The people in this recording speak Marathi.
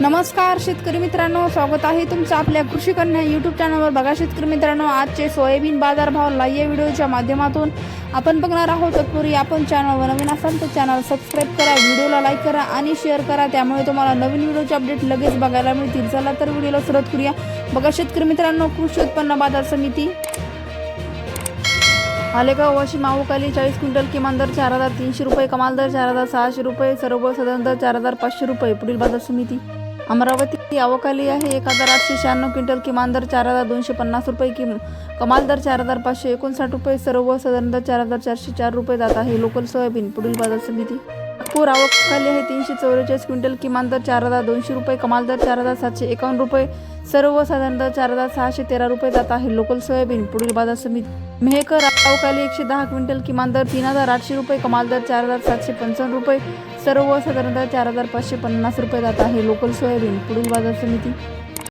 नमस्कार शेतकरी मित्रांनो. स्वागत आहे तुमचं आपल्या कृषी कन्या युट्यूब चॅनलवर बघा शेतकरी मित्रांनो आजचे सोयाबीन बाजारभाव लाईव्ह व्हिडिओच्या माध्यमातून आपण बघणार आहोत. तत्पूर्वी आपण चॅनलवर नवीन असाल तर चॅनल सबस्क्राईब करा व्हिडिओला लाईक करा आणि शेअर करा. त्यामुळे तुम्हाला नवीन व्हिडिओचे अपडेट लगेच बघायला मिळतील. चला तर व्हिडिओला सुरुवात करूया. बघा शेतकरी मित्रांनो कृषी उत्पन्न बाजार समिती. आलेगाव वाशिम आवकाली चाळीस क्विंटल किमान दर चार हजार तीनशे रुपये कमाल दर चार हजार सहाशे रुपये सर्वसाधारण दर चार हजार पाचशे रुपये. पुढील बाजार समिती. अमरावती अवकाली आहे. एक हजार आठशे शहाण्णव क्विंटल किमान दर चार हजार दोनशे पन्नास रुपये किम कमाल दर चार हजार पाचशे एकोणसाठ रुपये. सर्व साधारण दर चार हजार चारशे चार रुपये जात आहे. लोकल सोयाबीन पुढील बाजार समिती नागपूर आवकाली आहे. तीनशे चौवेचाळीस क्विंटल किमान दर चार हजार दोनशे रुपये कमाल दर चार हजार सातशे एकावन्न रुपये. सर्वसाधारण दर चार हजार सहाशे तेरा रुपये जात आहे. लोकल सोयाबीन पुढील बाजार समिती. मेहकर अवकाली एकशे दहा क्विंटल किमान दर तीन हजार आठशे रुपये कमाल दर चार हजार सातशे पंचावन्न रुपये. सर्वसाधारण दर चार हजार पाचशे पन्नास रुपये जात आहे. लोकल सोयाबीन पुढील बाजार समिती.